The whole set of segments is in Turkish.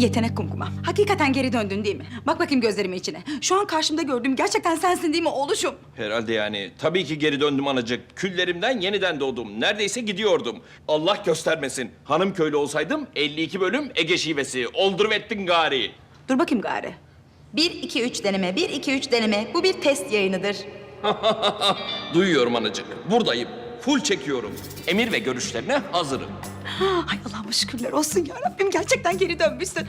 Yetenek kumkumam. Hakikaten geri döndün değil mi? Bak bakayım gözlerimin içine. Şu an karşımda gördüğüm gerçekten sensin değil mi oğluşum? Herhalde yani. Tabii ki geri döndüm anacık. Küllerimden yeniden doğdum. Neredeyse gidiyordum. Allah göstermesin. Hanım köylü olsaydım 52 bölüm Ege şivesi. Olduruvettin gari. Dur bakayım gari. 1, 2, 3 deneme, 1, 2, 3 deneme. Bu bir test yayınıdır. Duyuyorum anacık. Buradayım. Full çekiyorum. Emir ve görüşlerine hazırım. Ay Allah'ıma şükürler olsun ya Rabbim. Gerçekten geri dönmüşsün.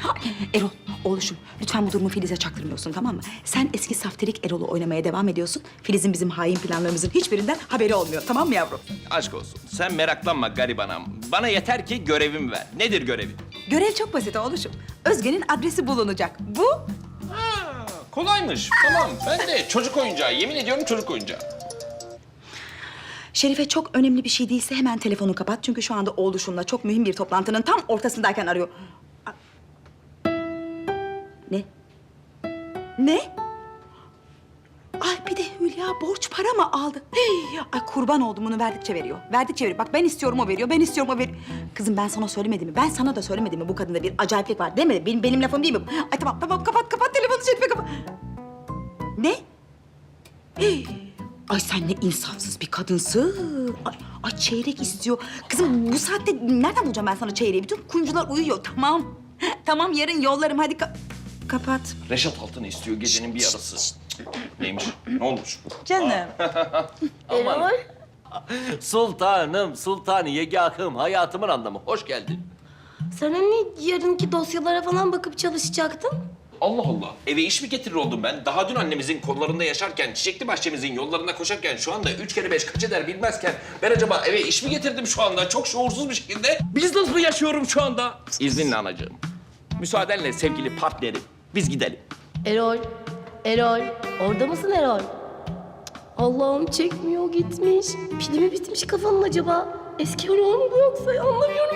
Erol, oğluşum lütfen bu durumu Filiz'e çaktırmıyorsun tamam mı? Sen eski saftirik Erol'u oynamaya devam ediyorsun. Filiz'in bizim hain planlarımızın hiçbirinden haberi olmuyor. Tamam mı yavrum? Aşk olsun. Sen meraklanma garibanam. Bana yeter ki görevimi ver. Nedir görevin? Görev çok basit oğluşum. Özge'nin adresi bulunacak. Bu kolaymış. Tamam. Ben de çocuk oyuncağı. Yemin ediyorum çocuk oyuncağı. Şerife çok önemli bir şey değilse hemen telefonu kapat. Çünkü şu anda oğluşumla çok mühim bir toplantının tam ortasındayken arıyor. Ne? Ne? Ay bir de Hülya borç para mı aldı? Ay kurban oldum bunu verdikçe veriyor. Verdikçe veriyor. Bak ben istiyorum o veriyor. Ben istiyorum o veriyor. Kızım ben sana söylemedim mi? Ben sana da söylemedim mi bu kadında bir acayiplik var değil mi? Benim, benim lafım değil mi? Ay tamam tamam kapat kapat telefonu Şerife kapat. Ne? Hey, Ay sen ne insafsız bir kadınsın. Ay, ay çeyrek istiyor. Kızım bu saatte nereden bulacağım ben sana çeyreği? Bütün kuyumcular uyuyor. Tamam. Tamam yarın yollarım hadi ka- kapat. Reşat Altın'ı istiyor gecenin bir yarısı. Neymiş? Ne olmuş? Canım. Aman. Sultanım, sultanı yegahım, hayatımın anlamı. Hoş geldin. Sen hani yarınki dosyalara falan bakıp çalışacaktın? Allah Allah. Eve iş mi getirir oldum ben? Daha dün annemizin kollarında yaşarken, çiçekli bahçemizin yollarında koşarken, şu anda üç kere beş kaç eder bilmezken... ...ben acaba eve iş mi getirdim şu anda? Çok şuursuz bir şekilde business mı yaşıyorum şu anda? İzninle anacığım. Müsaadenle sevgili partnerim. Biz gidelim. Erol, Erol. Orada mısın Erol? Allah'ım çekmiyor gitmiş. Pili mi bitmiş kafanın acaba? Eski Erol mu bu yoksa? Anlamıyorum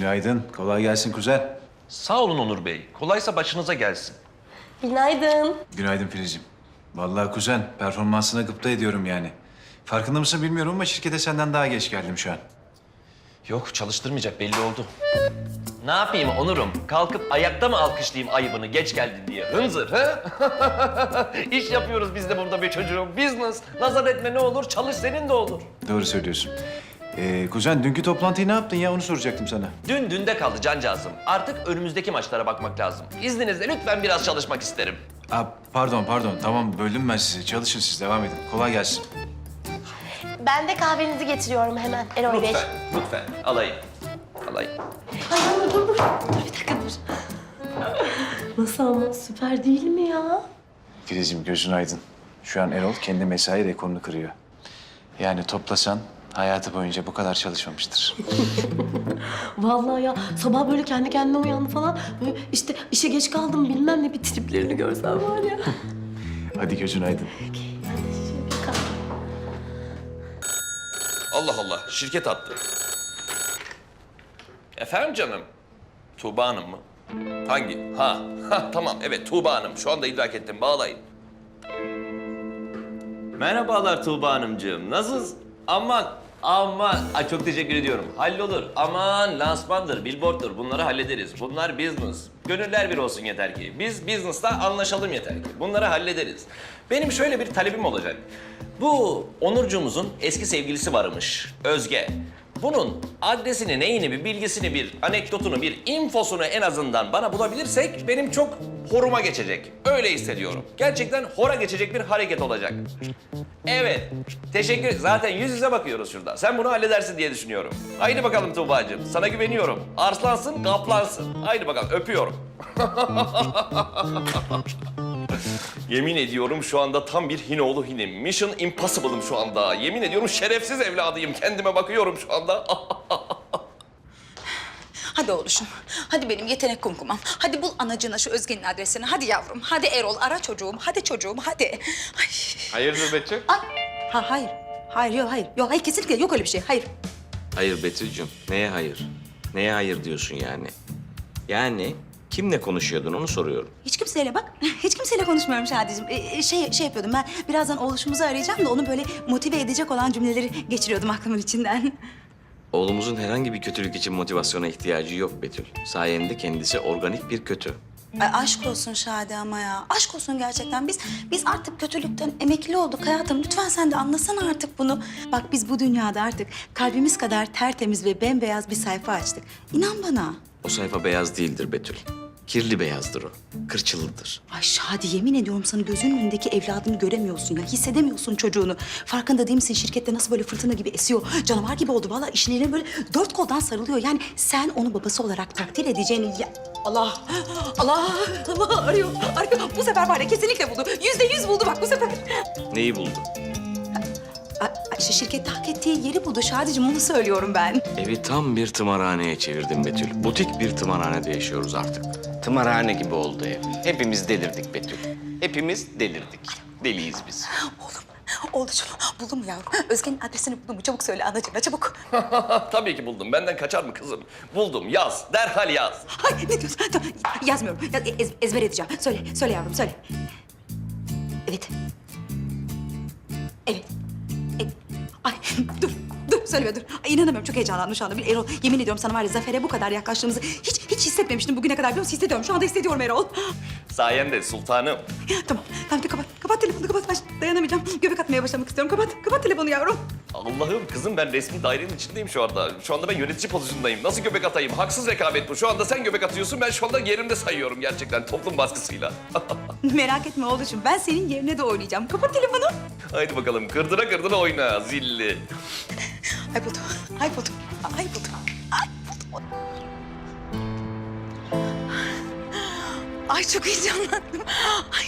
günaydın. Kolay gelsin kuzen. Sağ olun Onur Bey. Kolaysa başınıza gelsin. Günaydın. Günaydın Filizciğim. Vallahi kuzen, performansına gıpta ediyorum yani. Farkında mısın bilmiyorum ama şirkete senden daha geç geldim şu an. Yok, çalıştırmayacak belli oldu. Ne yapayım Onur'um? Kalkıp ayakta mı alkışlayayım ayıbını geç geldin diye? Hınzır, ha? İş yapıyoruz biz de burada be çocuğum. Business. Nazar etme ne olur, çalış senin de olur. Doğru söylüyorsun. Ee, kuzen, dünkü toplantıyı ne yaptın ya? Onu soracaktım sana. Dün dünde kaldı cancağızım. Artık önümüzdeki maçlara bakmak lazım. İzninizle lütfen biraz çalışmak isterim. Aa, pardon, pardon. Tamam, böldüm ben sizi. Çalışın siz, devam edin. Kolay gelsin. Ben de kahvenizi getiriyorum hemen Erol Bey. Lütfen, lütfen. Alayım. Alayım. Ay, dur, dur, dur. Bir dakika dur. Nasıl ama süper değil mi ya? Filizciğim gözün aydın. Şu an Erol kendi mesai rekorunu kırıyor. Yani toplasan hayatı boyunca bu kadar çalışmamıştır. Vallahi ya sabah böyle kendi kendine uyandı falan. Böyle işte işe geç kaldım bilmem ne bir triplerini görsen var ya. Hadi gözün aydın. Allah Allah, şirket attı. Efendim canım? Tuğba Hanım mı? Hangi? Ha, ha tamam evet Tuğba Hanım. Şu anda idrak ettim, bağlayın. Merhabalar Tuğba Hanımcığım. Nasılsınız? Aman, aman. Ay çok teşekkür ediyorum. Hallolur. Aman lansmandır, billboarddur. Bunları hallederiz. Bunlar business. Gönüller bir olsun yeter ki. Biz business'ta anlaşalım yeter ki. Bunları hallederiz. Benim şöyle bir talebim olacak. Bu Onurcuğumuzun eski sevgilisi varmış. Özge. Bunun adresini, neyini, bir bilgisini, bir anekdotunu, bir infosunu en azından bana bulabilirsek benim çok horuma geçecek. Öyle hissediyorum. Gerçekten hora geçecek bir hareket olacak. Evet. Teşekkür Zaten yüz yüze bakıyoruz şurada. Sen bunu halledersin diye düşünüyorum. Haydi bakalım Tuğba'cığım. Sana güveniyorum. Arslansın, kaplansın. Haydi bakalım. Öpüyorum. Yemin ediyorum şu anda tam bir Hinoğlu hinim. Mission Impossible'ım şu anda. Yemin ediyorum şerefsiz evladıyım. Kendime bakıyorum şu anda. Hadi oğluşum. Hadi benim yetenek kumkumam. Hadi bul anacığına şu Özge'nin adresini. Hadi yavrum. Hadi Erol ara çocuğum. Hadi çocuğum hadi. Ay. Hayırdır Betül? Ay. Ha hayır. Hayır yok hayır. Yok hayır kesinlikle yok öyle bir şey. Hayır. Hayır Betül'cüm. Neye hayır? Neye hayır diyorsun yani? Yani Kimle konuşuyordun onu soruyorum. Hiç kimseyle bak. Hiç kimseyle konuşmuyorum Şadi'cim. Ee, şey, şey yapıyordum ben. Birazdan oğluşumuzu arayacağım da onu böyle motive edecek olan cümleleri geçiriyordum aklımın içinden. Oğlumuzun herhangi bir kötülük için motivasyona ihtiyacı yok Betül. Sayende kendisi organik bir kötü. Ay aşk olsun Şadi ama ya. Aşk olsun gerçekten. Biz biz artık kötülükten emekli olduk hayatım. Lütfen sen de anlasana artık bunu. Bak biz bu dünyada artık kalbimiz kadar tertemiz ve bembeyaz bir sayfa açtık. İnan bana. O sayfa beyaz değildir Betül. Kirli beyazdır o. Kırçıllıdır. Ay Şadi yemin ediyorum sana gözünün önündeki evladını göremiyorsun ya. Hissedemiyorsun çocuğunu. Farkında değil misin şirkette nasıl böyle fırtına gibi esiyor. Canavar gibi oldu vallahi işin eline böyle dört koldan sarılıyor. Yani sen onu babası olarak takdir edeceğini... Ya... Allah! Allah! Allah arıyor, arıyor. Bu sefer var ya kesinlikle buldu. Yüzde yüz buldu bak bu sefer. Neyi buldu? Şu şirkette hak ettiği yeri buldu Şadi'cim onu söylüyorum ben. Evi tam bir tımarhaneye çevirdim Betül. Butik bir tımarhanede yaşıyoruz artık. Tımarhane gibi oldu ev. Hepimiz delirdik Betül. Hepimiz delirdik. Deliyiz biz. Oğlum, oğlucum buldun mu yavrum? Özge'nin adresini buldun mu? Çabuk söyle anacığına çabuk. Tabii ki buldum. Benden kaçar mı kızım? Buldum. Yaz. Derhal yaz. Ay ne diyorsun? Yazmıyorum. Yaz, ez- ezber edeceğim. Söyle, söyle yavrum söyle. Evet. Evet. E, ay dur, dur söyleme dur. Ay, inanamıyorum çok heyecanlandım şu anda. Bir Erol yemin ediyorum sana var ya Zafer'e bu kadar yaklaştığımızı hiç hiç hissetmemiştim bugüne kadar biliyor musun? Hissediyorum. Şu anda hissediyorum Erol. Sayende sultanım. tamam, tamam de kapat. Kapat telefonu kapat. Ben dayanamayacağım. Göbek atmaya başlamak istiyorum. Kapat, kapat telefonu yavrum. Allah'ım kızım ben resmi dairenin içindeyim şu anda. Şu anda ben yönetici pozisyondayım. Nasıl göbek atayım? Haksız rekabet bu. Şu anda sen göbek atıyorsun. Ben şu anda yerimde sayıyorum gerçekten toplum baskısıyla. Merak etme oğlucum. Ben senin yerine de oynayacağım. Kapat telefonu. Haydi bakalım kırdıra kırdıra oyna zilli. Ay buldum. Ay buldum. Ay buldum. Ay buldum. Ay çok heyecanlandım. Ay,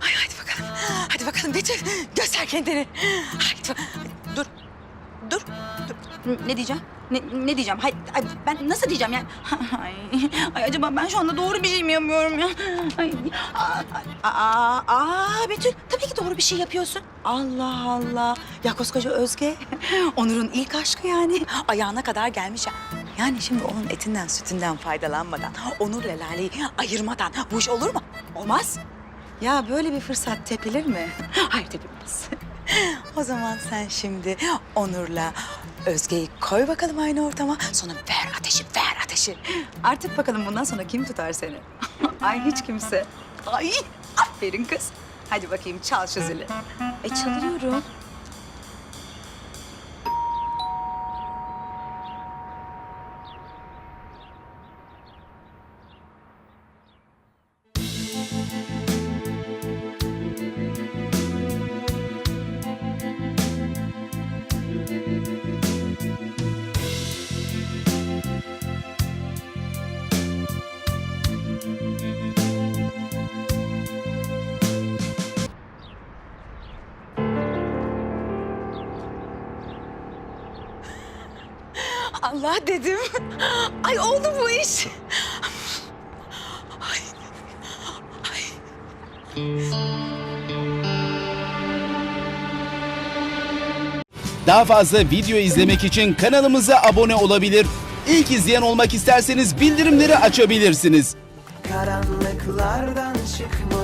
ay hadi bakalım. Hadi bakalım Betül. Göster kendini. Hadi Dur. Dur. Dur. Ne diyeceğim? Ne, ne diyeceğim? Hay, ay, ben nasıl diyeceğim yani? Ay, ay acaba ben şu anda doğru bir şey mi yapıyorum ya? Ay, aa, aa, aa, Betül tabii ki doğru bir şey yapıyorsun. Allah Allah. Ya koskoca Özge. Onur'un ilk aşkı yani. Ayağına kadar gelmiş ya. Yani şimdi onun etinden sütünden faydalanmadan, Onur'la Lale'yi ayırmadan bu iş olur mu? Olmaz. Ya böyle bir fırsat tepilir mi? Hayır tepilmez. O zaman sen şimdi Onur'la Özge'yi koy bakalım aynı ortama. Sonra ver ateşi, ver ateşi. Artık bakalım bundan sonra kim tutar seni? Ay hiç kimse. Ay aferin kız. Hadi bakayım çal şu zili. E çalıyorum. Allah dedim. Ay oldu bu iş. Ay. Ay. Daha fazla video izlemek için kanalımıza abone olabilir. İlk izleyen olmak isterseniz bildirimleri açabilirsiniz. karanlıklardan çıkmalı